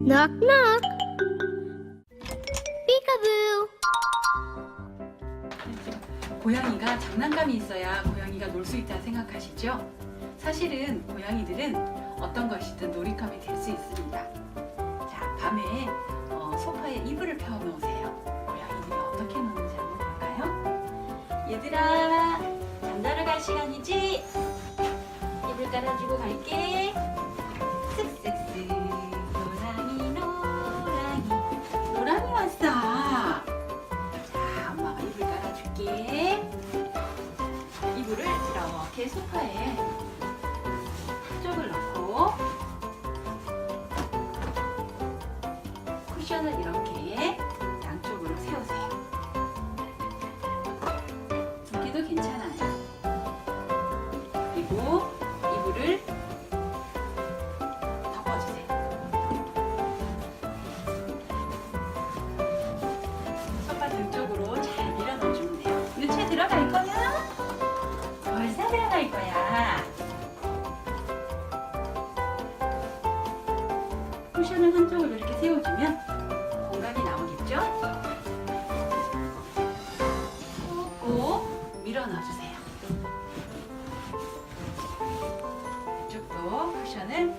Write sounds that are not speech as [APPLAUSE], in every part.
Knock knock. Peekaboo. 고양이가 장난감이 있어야 고양이가 놀 수 있다 생각하시죠? 사실은 고양이들은 어떤 것이든 놀이감이 될 수 있습니다. 자, 밤에 어, 소파에 이불을 펴 놓으세요. 고양이들이 어떻게 노는지 한번 볼까요? 얘들아, 잠자러 갈 시간이지? 이불 깔아주고 갈게. 쿠션을 이렇게 양쪽으로 세우세요. 여기도 괜찮아요. 그리고 이불을 덮어주세요. 등 쪽으로 잘 밀어 넣어주면 돼요. 유채 들어갈 거야? 벌써 들어갈 거야. 쿠션을 한쪽으로 이렇게 세워주면 이쪽도 쿠션을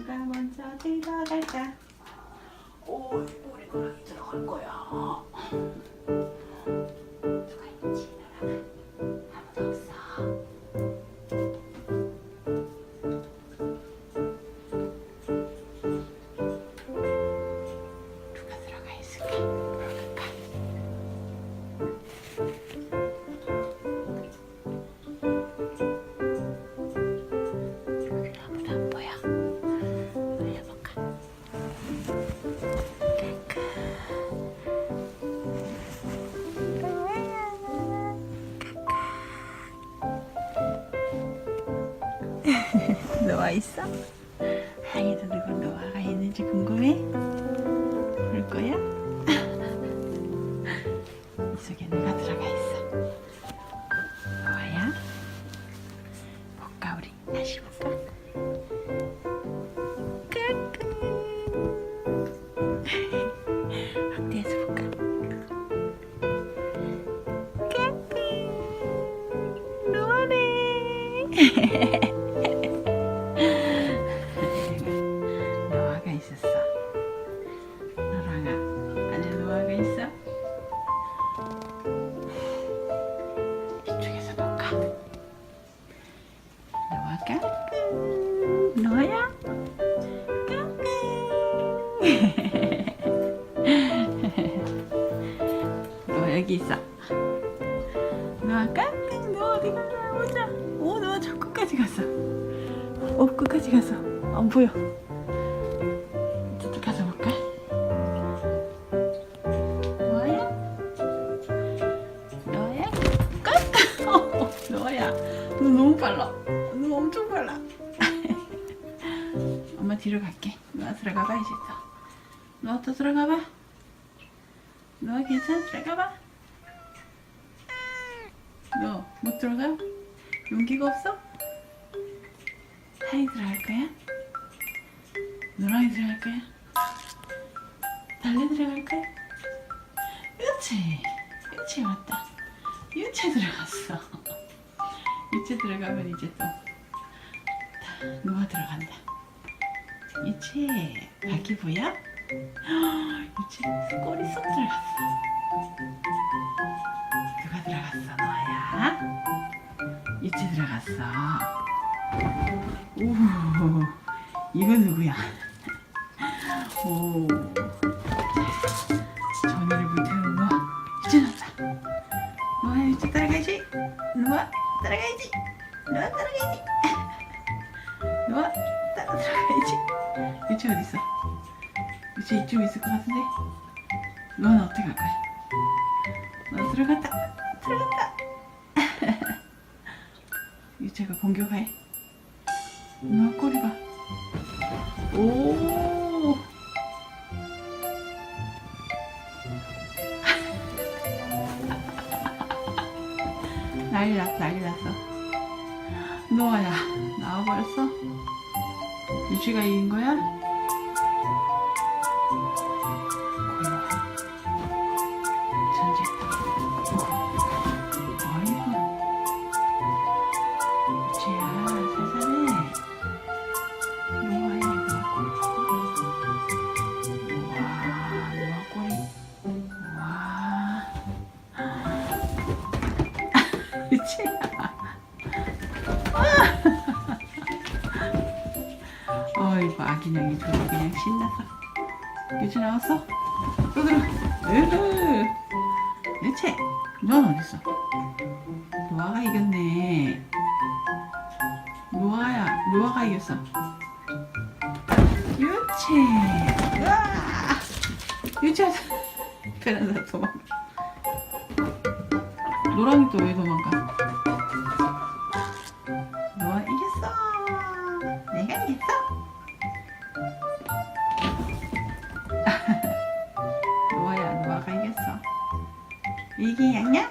누가 먼저 들어갈까? 오, 우리 노랑이 들어갈 거야. 누가 있지, 노랑아? 아무도 없어. 노아 있어? 하이도 누구 노아가 있는지 궁금해? 볼 거야? [LAUGHS] 이 속에 누가 들어가 있어? 노아야? 볼까 우리 다시 볼까? [LAUGHS] 확대해서 [LAUGHS] 여기 있어. 노아가? 노아 어디 갔나 보자. 오, 노아 저 끝까지 갔어. 어, 끝까지 갔어. 안 보여. 저쪽 가서 볼까? 너야? 너야? 깜깜! [LAUGHS] 어, 너야. 너 너무 빨라. 너 엄청 빨라. [LAUGHS] 엄마 뒤로 갈게. 너가 들어가 봐, 이제 또. 너또 들어가 봐. 너 괜찮아? 들어가 봐. 너 못 들어가? 용기가 없어? 하이 들어갈 거야? 노랑이 들어갈 거야? 달래 들어갈 거야? 유채 유채 왔다 유채 들어갔어 [LAUGHS] 유채 들어가면 이제 또 다, 노아 들어간다 유채 바퀴 보여? [GASPS] 유채 꼬리 쏙 들어갔어 누가 들어갔어 노아야? 유채 들어갔어 오 이건 누구야? 오 전화를 못해는 거 이제 났다 뭐야 이제 따라가야지 누가 따라가야지 노아 따라가야지. 노아 따라 들어가야지. 유치 어디 있어? 유치 이쯤 있을 것 같은데. 노아는 어떻게 갈 거야? 너 들어갔다. 들어갔다. 유치가 [LAUGHS] 공격해. 노아 꼬리 봐. 오. [LAUGHS] 난리 났어, 난리 났어. 노아야, 나와버렸어? 유치가 이긴 거야? 유치야. [LAUGHS] 어이구 아기냥이 저도 그냥 신나서. 유치 나왔어? 또 들어 으흐. 유치 넌 어딨어? 노아가 이겼네. 노아야 노아가 이겼어. 으아! 유치야 베란다 [LAUGHS] 도망가 노랑이 또 왜 도망가? 노아 이겼어. 내가 이겼어. [LAUGHS] 노아야 노아가 이겼어. 이게 양양?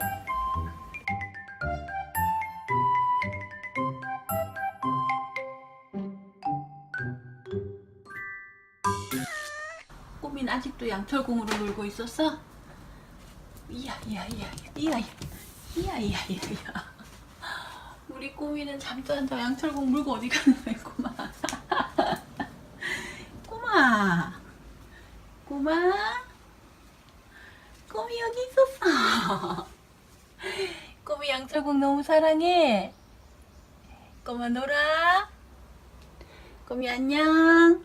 꼬민 아직도 양철공으로 놀고 있었어? 이야 이야 이야 이야 이야 이야 이야 이야 이야. 우리 꼬미는 잠도 안자 양철공 물고 어디 가는 거야 꼬마? 꼬마! 꼬마! 꼬미 여기 있었어. 꼬미 양철공 너무 사랑해. 꼬마 놀아. 꼬미 안녕